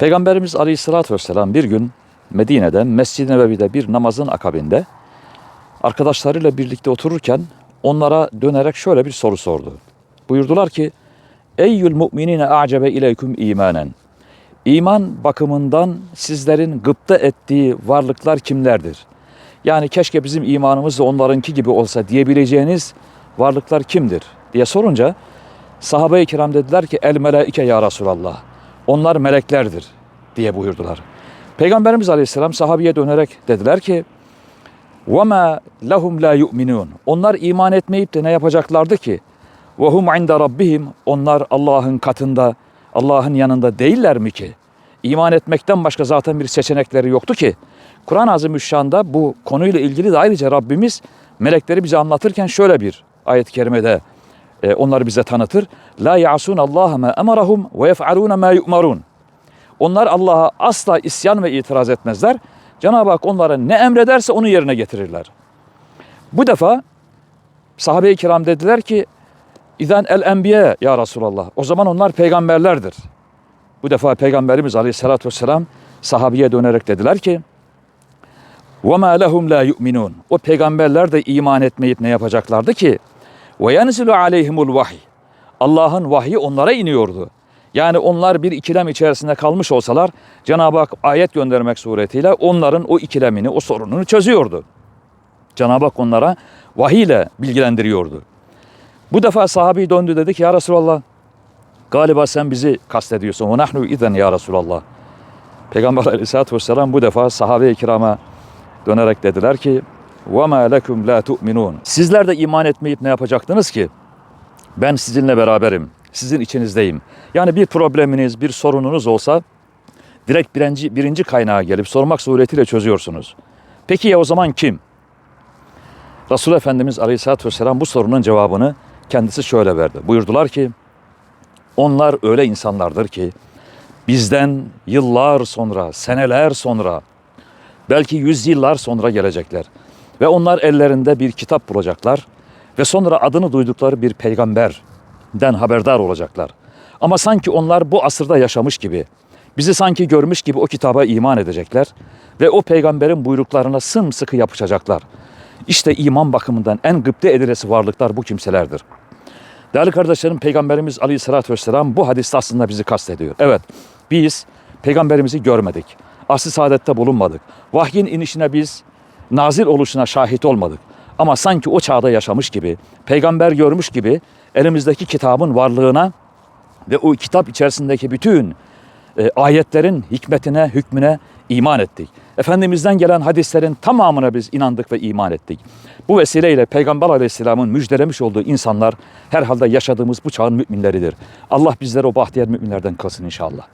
Peygamberimiz Aleyhisselatü Vesselam bir gün Medine'de Mescid-i Nebevi'de bir namazın akabinde arkadaşlarıyla birlikte otururken onlara dönerek şöyle bir soru sordu. Buyurdular ki Eyyül mu'minine a'cebe ileyküm imanen. İman bakımından sizlerin gıpta ettiği varlıklar kimlerdir? Yani keşke bizim imanımız da onlarınki gibi olsa diyebileceğiniz varlıklar kimdir diye sorunca sahabe-i kiram dediler ki el melaike ya Resulallah. Onlar meleklerdir diye buyurdular. Peygamberimiz Aleyhisselam sahabeye dönerek dediler ki وَمَا لَهُمْ لَا يُؤْمِنُونَ Onlar iman etmeyip de ne yapacaklardı ki? وَهُمْ عِنْدَ رَبِّهِمْ Onlar Allah'ın katında, Allah'ın yanında değiller mi ki? İman etmekten başka zaten bir seçenekleri yoktu ki. Kur'an-ı Azimüşşan'da bu konuyla ilgili de ayrıca Rabbimiz melekleri bize anlatırken şöyle bir ayet-i kerimede e, onları bize tanıtır. La ya'sun Allah ma emarahum ve yef'alun ma yu'marun. Onlar Allah'a asla isyan ve itiraz etmezler. Cenab-ı Hak onlara ne emrederse onu yerine getirirler. Bu defa sahabe-i kiram dediler ki İzen el enbiye ya Resulallah. O zaman onlar peygamberlerdir. Bu defa Peygamberimiz Aleyhisselatü Vesselam sahabeye dönerek dediler ki وَمَا لَهُمْ لَا يُؤْمِنُونَ O peygamberler de iman etmeyip ne yapacaklardı ki? Ve yenzilu aleyhimul vahiy. Allah'ın vahyi onlara iniyordu. Yani onlar bir ikilem içerisinde kalmış olsalar Cenab-ı Hak ayet göndermek suretiyle onların o ikilemini, o sorununu çözüyordu. Cenab-ı Hak onlara vahiy ile bilgilendiriyordu. Bu defa sahabi döndü dedi ki ya Resulallah galiba sen bizi kastediyorsun. Ve nahnu iden ya Resulallah. Peygamber aleyhissalatü vesselam bu defa sahabe-i kirama dönerek dediler ki وَمَا لَكُمْ لَا تُؤْمِنُونَ Sizler de iman etmeyip ne yapacaktınız ki? Ben sizinle beraberim. Sizin içinizdeyim. Yani bir probleminiz, bir sorununuz olsa direkt birinci, birinci kaynağa gelip sormak suretiyle çözüyorsunuz. Peki ya o zaman kim? Resul Efendimiz Aleyhisselatü Vesselam bu sorunun cevabını kendisi şöyle verdi. Buyurdular ki onlar öyle insanlardır ki bizden yıllar sonra, seneler sonra, belki yüzyıllar sonra gelecekler. Ve onlar ellerinde bir kitap bulacaklar ve sonra adını duydukları bir peygamberden haberdar olacaklar. Ama sanki onlar bu asırda yaşamış gibi, bizi sanki görmüş gibi o kitaba iman edecekler ve o peygamberin buyruklarına sımsıkı yapışacaklar. İşte iman bakımından en gıpte edilesi varlıklar bu kimselerdir. Değerli kardeşlerim Peygamberimiz Aleyhisselatü Vesselam bu hadiste aslında bizi kastediyor. Evet biz peygamberimizi görmedik. Asr-ı saadette bulunmadık. Vahyin inişine biz nazil oluşuna şahit olmadık. Ama sanki o çağda yaşamış gibi, peygamber görmüş gibi elimizdeki kitabın varlığına ve o kitap içerisindeki bütün e, ayetlerin hikmetine, hükmüne iman ettik. Efendimizden gelen hadislerin tamamına biz inandık ve iman ettik. Bu vesileyle Peygamber Aleyhisselam'ın müjdelemiş olduğu insanlar herhalde yaşadığımız bu çağın müminleridir. Allah bizleri o bahtiyar müminlerden kılsın inşallah.